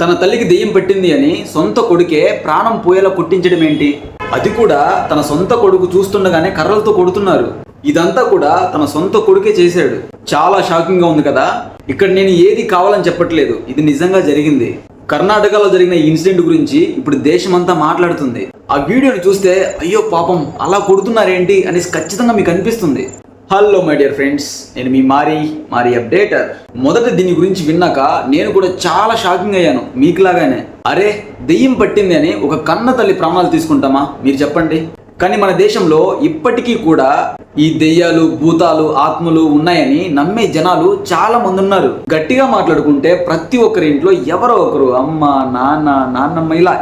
తన తల్లికి దెయ్యం పెట్టింది అని సొంత కొడుకే ప్రాణం పోయేలా కొట్టించడం ఏంటి? అది కూడా తన సొంత కొడుకు చూస్తుండగానే కర్రలతో కొడుతున్నారు. ఇదంతా కూడా తన సొంత కొడుకే చేశాడు. చాలా షాకింగ్గా ఉంది కదా? ఇక్కడ నేను ఏది కావాలని చెప్పట్లేదు. ఇది నిజంగా జరిగింది. కర్ణాటకలో జరిగిన ఈ ఇన్సిడెంట్ గురించి ఇప్పుడు దేశమంతా మాట్లాడుతుంది. ఆ వీడియోని చూస్తే అయ్యో పాపం అలా కొడుతున్నారేంటి అనేసి ఖచ్చితంగా మీకు అనిపిస్తుంది. హలో మై డియర్ ఫ్రెండ్స్ నేను మీ మారి మారి అప్డేటర్ మొదట దీని గురించి విన్నాక నేను కూడా చాలా షాకింగ్ అయ్యాను. మీకులాగానే. అరే దెయ్యం పట్టింది అని ఒక కన్న తల్లి ప్రాణాలు తీసుకుంటామా? మీరు చెప్పండి. కానీ మన దేశంలో ఇప్పటికీ కూడా ఈ దెయ్యాలు భూతాలు ఆత్మలు ఉన్నాయని నమ్మే జనాలు చాలా మంది ఉన్నారు. గట్టిగా మాట్లాడుకుంటే ప్రతి ఒక్కరి ఇంట్లో ఎవరో ఒకరు అమ్మ నాన్న నాన్నమ్మ ఇలా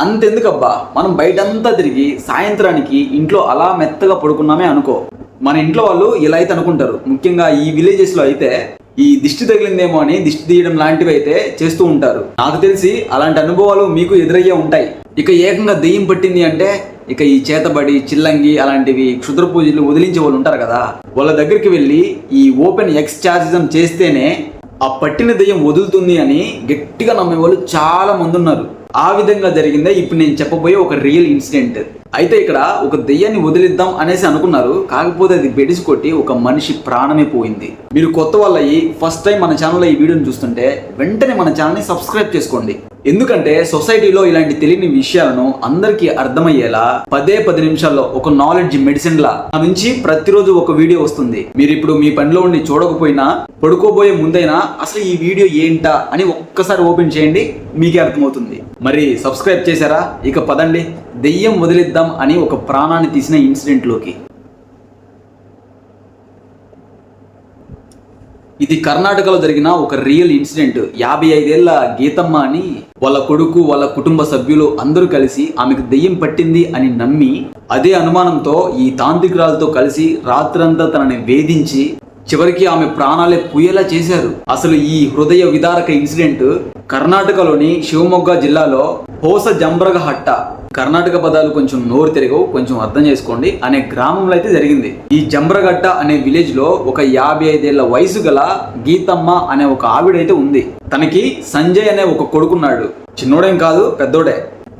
అంతెందుకబ్బా? మనం బయటంతా తిరిగి సాయంత్రానికి ఇంట్లో అలా మెత్తగా పడుకున్నామే అనుకో. మన ఇంట్లో వాళ్ళు ఇలా అయితే అనుకుంటారు. ముఖ్యంగా ఈ విలేజెస్లో అయితే ఈ దిష్టి తగిలిందేమో అని దిష్టి తీయడం లాంటివి అయితే చేస్తూ ఉంటారు. నాకు తెలిసి అలాంటి అనుభవాలు మీకు ఎదురయ్యే ఉంటాయి. ఇక ఏకంగా దెయ్యం పట్టింది అంటే ఇక ఈ చేతబడి చిల్లంగి అలాంటివి క్షుద్ర పూజలు వదిలించే వాళ్ళు ఉంటారు కదా. వాళ్ళ దగ్గరికి వెళ్ళి ఈ ఓపెన్ ఎక్స్చార్జిజం చేస్తేనే ఆ పట్టిన దెయ్యం వదులుతుంది అని గట్టిగా నమ్మే వాళ్ళు చాలా మంది ఉన్నారు. ఆ విధంగా జరిగిందే? ఇప్పుడు నేను చెప్పబోయే ఒక రియల్ ఇన్సిడెంట్ అయితే ఇక్కడ ఒక దెయ్యాన్ని వదిలిద్దాం అనేసి అనుకున్నారు. కాకపోతే అది బెడిసి కొట్టి ఒక మనిషి ప్రాణమే పోయింది. మీరు కొత్త వాళ్ళయి ఫస్ట్ టైం మన ఛానల్లో ఈ వీడియోని చూస్తుంటే వెంటనే మన ఛానల్ని సబ్స్క్రైబ్ చేసుకోండి. ఎందుకంటే సొసైటీలో ఇలాంటి తెలియని విషయాలను అందరికీ అర్థమయ్యేలా పదే పది నిమిషాల్లో ఒక నాలెడ్జ్ మెడిసిన్ లా నా నుంచి ప్రతిరోజు ఒక వీడియో వస్తుంది. మీరు ఇప్పుడు మీ పనిలో ఉండి చూడకపోయినా పడుకోబోయే ముందైనా అసలు ఈ వీడియో ఏంటా అని ఒక్కసారి ఓపెన్ చేయండి మీకే అర్థమవుతుంది. మరి సబ్స్క్రైబ్ చేశారా? ఇక పదండి. దెయ్యం వదిలిద్దాం అని ఒక ప్రాణాన్ని తీసిన ఇన్సిడెంట్లోకి. ఇది కర్ణాటకలో జరిగిన ఒక రియల్ ఇన్సిడెంట్. యాభై ఐదేళ్ళ గీతమ్మ అని వాళ్ళ కొడుకు వాళ్ళ కుటుంబ సభ్యులు అందరూ కలిసి ఆమెకు దెయ్యం పట్టింది అని నమ్మి అదే అనుమానంతో ఈ తాంత్రికురాలతో కలిసి రాత్రంతా తనని వేధించి చివరికి ఆమె ప్రాణాలే పుయ్యేలా చేశారు. అసలు ఈ హృదయ విదారక ఇన్సిడెంట్ కర్ణాటకలోని శివమొగ్గ జిల్లాలో హోస జంబ్రగహట్ట కర్ణాటక పదాలు కొంచెం నోరు తిరగవు కొంచెం అర్థం చేసుకోండి అనే గ్రామంలో అయితే జరిగింది. ఈ జంబ్రగట్ట అనే విలేజ్లో ఒక యాభై ఐదేళ్ళ వయసు గల గీతమ్మ అనే ఒక ఆవిడైతే ఉంది. తనకి సంజయ్ అనే ఒక కొడుకున్నాడు. చిన్నోడేం కాదు పెద్దోడే.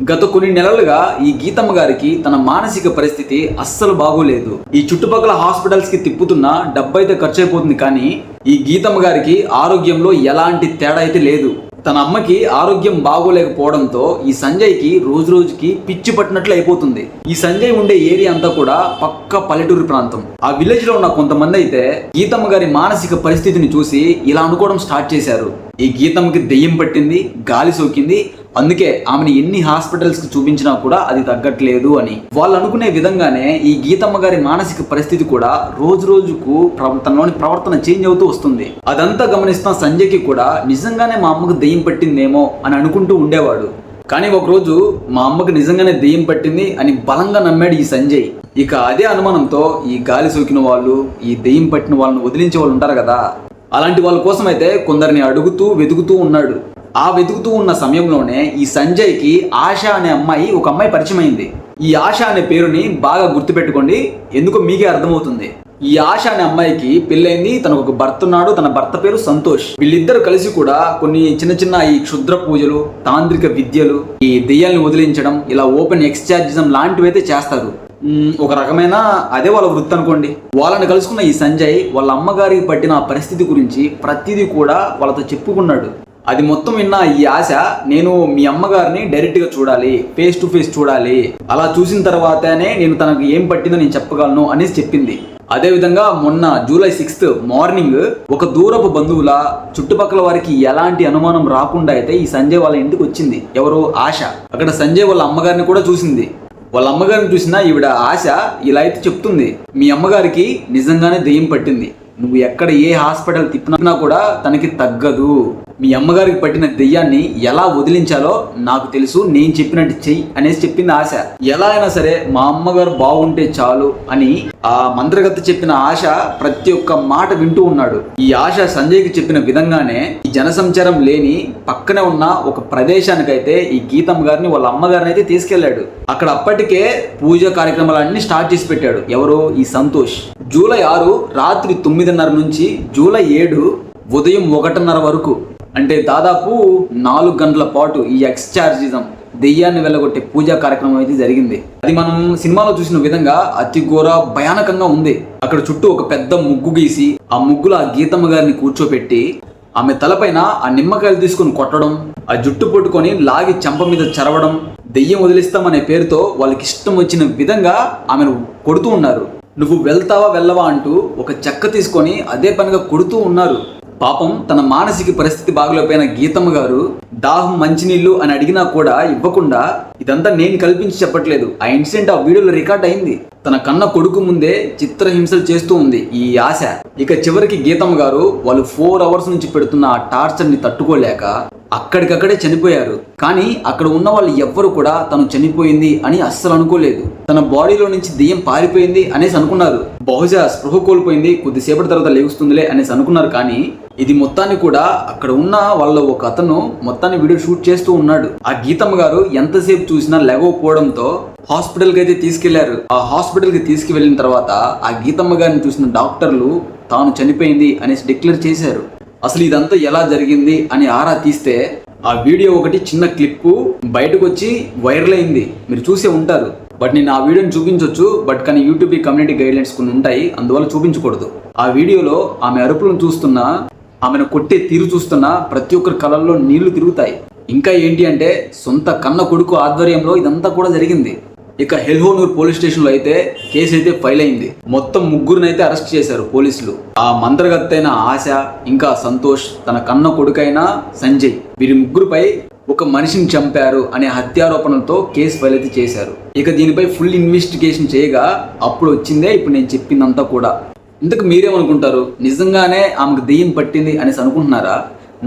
గత కొన్ని నెలలుగా ఈ గీతమ్మ గారికి తన మానసిక పరిస్థితి అస్సలు బాగోలేదు. ఈ చుట్టుపక్కల హాస్పిటల్స్కి తిప్పుతున్న డబ్బు అయితే ఖర్చు అయిపోతుంది కానీ ఈ గీతమ్మ గారికి ఆరోగ్యంలో ఎలాంటి తేడా అయితే లేదు. తన అమ్మకి ఆరోగ్యం బాగోలేకపోవడంతో ఈ సంజయ్కి రోజు రోజుకి పిచ్చి పట్టినట్లు అయిపోతుంది. ఈ సంజయ్ ఉండే ఏరియా అంతా కూడా పక్క పల్లెటూరు ప్రాంతం. ఆ విలేజ్లో ఉన్న కొంతమంది అయితే గీతమ్మ గారి మానసిక పరిస్థితిని చూసి ఇలా అనుకోవడం స్టార్ట్ చేశారు. ఈ గీతమ్మకి దెయ్యం పట్టింది గాలి సోకింది అందుకే ఆమెను ఎన్ని హాస్పిటల్స్కి చూపించినా కూడా అది తగ్గట్లేదు అని. వాళ్ళు అనుకునే విధంగానే ఈ గీతమ్మ గారి మానసిక పరిస్థితి కూడా రోజు రోజుకు తనలోని ప్రవర్తన చేంజ్ అవుతూ వస్తుంది. అదంతా గమనిస్తున్న సంజయ్కి కూడా నిజంగానే మా అమ్మకు దెయ్యం పట్టిందేమో అని అనుకుంటూ ఉండేవాడు. కానీ ఒకరోజు మా అమ్మకు నిజంగానే దెయ్యం పట్టింది అని బలంగా నమ్మాడు ఈ సంజయ్. ఇక అదే అనుమానంతో ఈ గాలి సోకిన వాళ్ళు ఈ దెయ్యం పట్టిన వాళ్ళని వదిలించే వాళ్ళు ఉంటారు కదా. అలాంటి వాళ్ళ కోసం అయితే కొందరిని అడుగుతూ వెతుకుతూ ఉన్నాడు. ఆ వెతుకుతూ ఉన్న సమయంలోనే ఈ సంజయ్కి ఆశ అనే అమ్మాయి ఒక అమ్మాయి పరిచయం అయింది ఈ ఆశ అనే పేరుని బాగా గుర్తుపెట్టుకోండి ఎందుకో మీకే అర్థమవుతుంది. ఈ ఆశ అనే అమ్మాయికి పెళ్ళైంది తనకు ఒక భర్త ఉన్నాడు తన భర్త పేరు సంతోష్. వీళ్ళిద్దరు కలిసి కూడా కొన్ని చిన్న చిన్న ఈ క్షుద్ర పూజలు తాంత్రిక విద్యలు ఈ దెయ్యాలను వదిలించడం ఇలా ఓపెన్ ఎక్స్చార్జిజం లాంటివి అయితే చేస్తారు ఒక రకమైన అదే వాళ్ళ వృత్తి అనుకోండి. వాళ్ళని కలుసుకున్న ఈ సంజయ్ వాళ్ళ అమ్మగారికి పట్టిన పరిస్థితి గురించి ప్రతిదీ కూడా వాళ్ళతో చెప్పుకున్నాడు. అది మొత్తం విన్న ఈ ఆశ నేను మీ అమ్మగారిని డైరెక్ట్గా చూడాలి ఫేస్ టు ఫేస్ చూడాలి. అలా చూసిన తర్వాతనే నేను తనకు ఏం పట్టిందో నేను చెప్పగలను అనేసి చెప్పింది. అదేవిధంగా మొన్న జూలై సిక్స్త్ మార్నింగ్ ఒక దూరపు బంధువుల చుట్టుపక్కల వారికి ఎలాంటి అనుమానం రాకుండా అయితే ఈ సంజయ్ వాళ్ళ ఇంటికి వచ్చింది. ఎవరు ఆశ. అక్కడ సంజయ్ వాళ్ళ అమ్మగారిని కూడా చూసింది. వాళ్ళ అమ్మగారిని చూసినా ఈవిడ ఆశ ఇలా అయితే చెప్తుంది. మీ అమ్మగారికి నిజంగానే దెయ్యం పట్టింది. నువ్వు ఎక్కడ ఏ హాస్పిటల్ తిప్పినా కూడా తనకి తగ్గదు. మీ అమ్మగారికి పట్టిన దెయ్యాన్ని ఎలా వదిలించాలో నాకు తెలుసు నేను చెప్పినట్టు చెయ్యి అనేసి చెప్పింది ఆశ. ఎలా అయినా సరే మా అమ్మగారు బాగుంటే చాలు అని ఆ మంత్రగత్త చెప్పిన ఆశ ప్రతి ఒక్క మాట వింటూ ఉన్నాడు. ఈ ఆశ సంజయ్కి చెప్పిన విధంగానే ఈ జనసంచారం లేని పక్కనే ఉన్న ఒక ప్రదేశానికైతే ఈ గీతమ్మ గారిని వాళ్ళ అమ్మగారిని అయితే తీసుకెళ్ళాడు అక్కడ అప్పటికే పూజ కార్యక్రమాలన్నీ స్టార్ట్ చేసి పెట్టాడు. ఎవరు ఈ సంతోష్. జూలై ఆరు రాత్రి తొమ్మిదిన్నర నుంచి జూలై ఏడు ఉదయం ఒకటిన్నర వరకు అంటే దాదాపు నాలుగు గంటల పాటు ఈ ఎక్స్చార్జిజం దెయ్యాన్ని వెళ్ళగొట్టే పూజా కార్యక్రమం అయితే జరిగింది. అది మనం సినిమాలో చూసిన విధంగా అతి ఘోర భయానకంగా ఉంది. అక్కడ చుట్టూ ఒక పెద్ద ముగ్గు గీసి ఆ ముగ్గులో ఆ గీతమ్మ గారిని కూర్చోపెట్టి ఆమె తలపైన ఆ నిమ్మకాయలు తీసుకొని కొట్టడం ఆ జుట్టు పట్టుకొని లాగి చెంప మీద చరవడం దెయ్యం వదిలిస్తామనే పేరుతో వాళ్ళకి ఇష్టం వచ్చిన విధంగా ఆమెను కొడుతూ ఉన్నారు. నువ్వు వెళ్తావా వెళ్ళవా అంటూ ఒక చెక్క తీసుకొని అదే పనిగా కొడుతూ ఉన్నారు. పాపం తన మానసిక పరిస్థితి బాగలేకపోయిన గీతమ్మ గారు దాహం మంచినీళ్ళు అని అడిగినా కూడా ఇవ్వకుండా ఇదంతా నేను కల్పించి చెప్పట్లేదు. ఆ ఇన్సిడెంట్ ఆ వీడియోలో రికార్డ్ అయింది. తన కన్న కొడుకు ముందే చిత్రహింసలు చేస్తూ ఉంది ఈ ఆశ. ఇక చివరికి గీతమ్మ గారు వాళ్ళు ఫోర్ అవర్స్ నుంచి పెడుతున్న ఆ టార్చర్ని తట్టుకోలేక అక్కడికక్కడే చనిపోయారు. కానీ అక్కడ ఉన్న వాళ్ళు ఎవ్వరు కూడా తను చనిపోయింది అని అస్సలు అనుకోలేదు. తన బాడీలో నుంచి దెయ్యం పారిపోయింది అనేసి అనుకున్నారు. బహుశా స్పృహ కోల్పోయింది కొద్దిసేపటి తర్వాత లేగుస్తుందిలే అనేసి అనుకున్నారు. కానీ ఇది మొత్తాన్ని కూడా అక్కడ ఉన్న వాళ్ళ ఒక అతను మొత్తాన్ని వీడియో షూట్ చేస్తూ ఉన్నాడు. ఆ గీతమ్మ గారు ఎంతసేపు చూసినా లెగవకపోవడంతో హాస్పిటల్కి అయితే తీసుకెళ్ళారు. ఆ హాస్పిటల్కి తీసుకువెళ్ళిన తర్వాత ఆ గీతమ్మ గారిని చూసిన డాక్టర్లు తాను చనిపోయింది అనేసి డిక్లేర్ చేశారు. అసలు ఇదంతా ఎలా జరిగింది అని ఆరా తీస్తే ఆ వీడియో ఒకటి చిన్న క్లిప్పు బయటకు వచ్చి వైరల్ అయింది. మీరు చూసే ఉంటారు. బట్ నేను ఆ వీడియోని చూపించవచ్చు బట్ కానీ యూట్యూబ్ కమ్యూనిటీ గైడ్లైన్స్ కొన్ని ఉంటాయి. అందువల్ల చూపించకూడదు. ఆ వీడియోలో ఆమె అరుపులను చూస్తున్నా ఆమెను కొట్టే తీరు చూస్తున్నా ప్రతి ఒక్కరి కళల్లో నీళ్ళు తిరుగుతాయి. ఇంకా ఏంటి అంటే సొంత కన్న కొడుకు ఆధ్వర్యంలో ఇదంతా కూడా జరిగింది. ఇక హెల్హోనూర్ పోలీస్ స్టేషన్లో అయితే కేసు అయితే ఫైల్ అయింది. మొత్తం ముగ్గురినైతే అరెస్ట్ చేశారు పోలీసులు. ఆ మంత్రగత్తైన ఆశ ఇంకా సంతోష్ తన కన్న కొడుకైన సంజయ్ వీరి ముగ్గురుపై ఒక మనిషిని చంపారు అనే హత్యారోపణలతో కేసు ఫైల్ అయితే చేశారు. ఇక దీనిపై ఫుల్ ఇన్వెస్టిగేషన్ చేయగా అప్పుడు వచ్చిందే ఇప్పుడు నేను చెప్పిందంతా కూడా. ఇంతకు మీరేమనుకుంటారు? నిజంగానే ఆమెకు దెయ్యం పట్టింది అనేసి అనుకుంటున్నారా?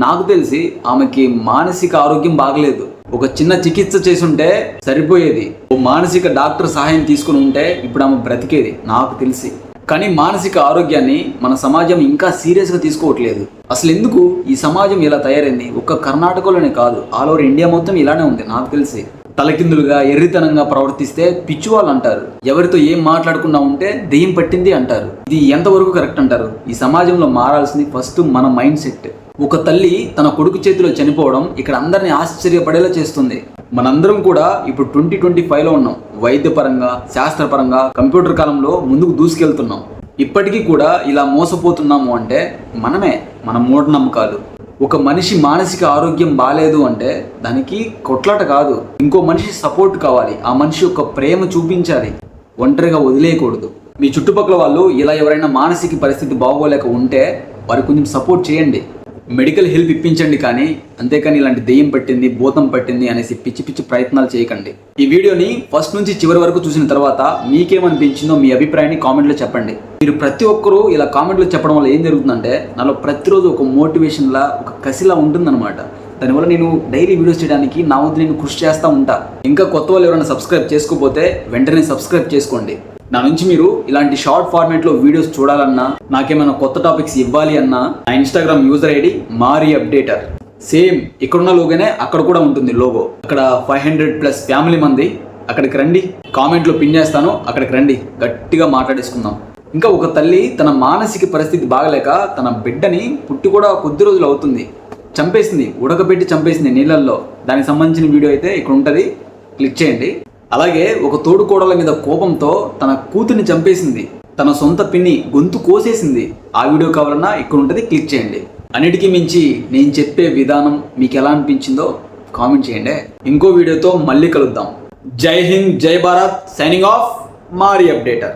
నాకు తెలిసి ఆమెకి మానసిక ఆరోగ్యం బాగలేదు. ఒక చిన్న చికిత్స చేసుంటే సరిపోయేది. ఓ మానసిక డాక్టర్ సహాయం తీసుకుని ఉంటే ఇప్పుడు ఆమె బ్రతికేది నాకు తెలిసి. కానీ మానసిక ఆరోగ్యాన్ని మన సమాజం ఇంకా సీరియస్గా తీసుకోవట్లేదు. అసలు ఎందుకు ఈ సమాజం ఇలా తయారైంది? ఒక్క కర్ణాటకలోనే కాదు ఆల్ ఓవర్ ఇండియా మొత్తం ఇలానే ఉంది నాకు తెలిసి. తలకిందులుగా ఎర్రితనంగా ప్రవర్తిస్తే పిచ్చివాళ్ళు అంటారు ఎవరితో ఏం మాట్లాడకుండా ఉంటే దెయ్యం పట్టింది అంటారు. ఇది ఎంతవరకు కరెక్ట్ అంటారు? ఈ సమాజంలో మారాల్సింది ఫస్ట్ మన మైండ్ సెట్. ఒక తల్లి తన కొడుకు చేతిలో చనిపోవడం ఇక్కడ అందరిని ఆశ్చర్యపడేలా చేస్తుంది. మనందరం కూడా ఇప్పుడు ట్వంటీ ట్వంటీ ఫైవ్లో ఉన్నాం. వైద్యపరంగా శాస్త్రపరంగా కంప్యూటర్ కాలంలో ముందుకు దూసుకెళ్తున్నాం. ఇప్పటికీ కూడా ఇలా మోసపోతున్నాము అంటే మనమే మన మూఢనమ్మకాలు ఒక మనిషి మానసిక ఆరోగ్యం బాగాలేదు అంటే దానికి కొట్లాట కాదు. ఇంకో మనిషి సపోర్ట్ కావాలి. ఆ మనిషి యొక్క ప్రేమ చూపించాలి. ఒంటరిగా వదిలేయకూడదు. మీ చుట్టుపక్కల వాళ్ళు ఇలా ఎవరైనా మానసిక పరిస్థితి బాగోలేక ఉంటే వారికి కొంచెం సపోర్ట్ చేయండి. మెడికల్ హెల్ప్ ఇప్పించండి కానీ అంతేకాని ఇలాంటి దెయ్యం పట్టింది భూతం పట్టింది అనేసి పిచ్చి పిచ్చి ప్రయత్నాలు చేయకండి. ఈ వీడియోని ఫస్ట్ నుంచి చివరి వరకు చూసిన తర్వాత మీకేమనిపించిందో మీ అభిప్రాయాన్ని కామెంట్లో చెప్పండి. మీరు ప్రతి ఒక్కరూ ఇలా కామెంట్లో చెప్పడం వల్ల ఏం జరుగుతుందంటే నాలో ప్రతిరోజు ఒక మోటివేషన్లా ఒక కసిలా ఉంటుందన్నమాట. దానివల్ల నేను డైలీ వీడియోస్ చేయడానికి నా వంతు నేను కృషి చేస్తూ ఉంటా. ఇంకా కొత్త వాళ్ళు ఎవరైనా సబ్స్క్రైబ్ చేసుకోకపోతే వెంటనే సబ్స్క్రైబ్ చేసుకోండి. నా నుంచి మీరు ఇలాంటి షార్ట్ ఫార్మేట్లో వీడియోస్ చూడాలన్నా నాకేమైనా కొత్త టాపిక్స్ ఇవ్వాలి అన్నా నా ఇన్స్టాగ్రామ్ యూజర్ ఐడి మారి అప్డేటర్. సేమ్ ఇక్కడున్న లోగోనే అక్కడ కూడా ఉంటుంది లోగో అక్కడ ఫైవ్ హండ్రెడ్ ప్లస్ ఫ్యామిలీ మంది. అక్కడికి రండి కామెంట్లో పిన్ చేస్తాను అక్కడికి రండి గట్టిగా మాట్లాడేసుకుందాం. ఇంకా ఒక తల్లి తన మానసిక పరిస్థితి బాగలేక తన బిడ్డని పుట్టి కూడా కొద్ది రోజులు అవుతుంది. చంపేసింది ఉడకబెట్టి చంపేసింది నీళ్ళల్లో. దానికి సంబంధించిన వీడియో అయితే ఇక్కడ ఉంటుంది. క్లిక్ చేయండి. అలాగే ఒక తోడు కోడల మీద కోపంతో తన కూతుర్ని చంపేసింది. తన సొంత పిన్ని గొంతు కోసేసింది. ఆ వీడియో కావాలన్నా ఇక్కడ ఉంటుంది క్లిక్ చేయండి. అన్నిటికీ మించి నేను చెప్పే విధానం మీకు ఎలా అనిపించిందో కామెంట్ చేయండి. ఇంకో వీడియోతో మళ్ళీ కలుద్దాం. జై హింద్ జై భారత్ సైనింగ్ ఆఫ్ మారి అప్డేటర్.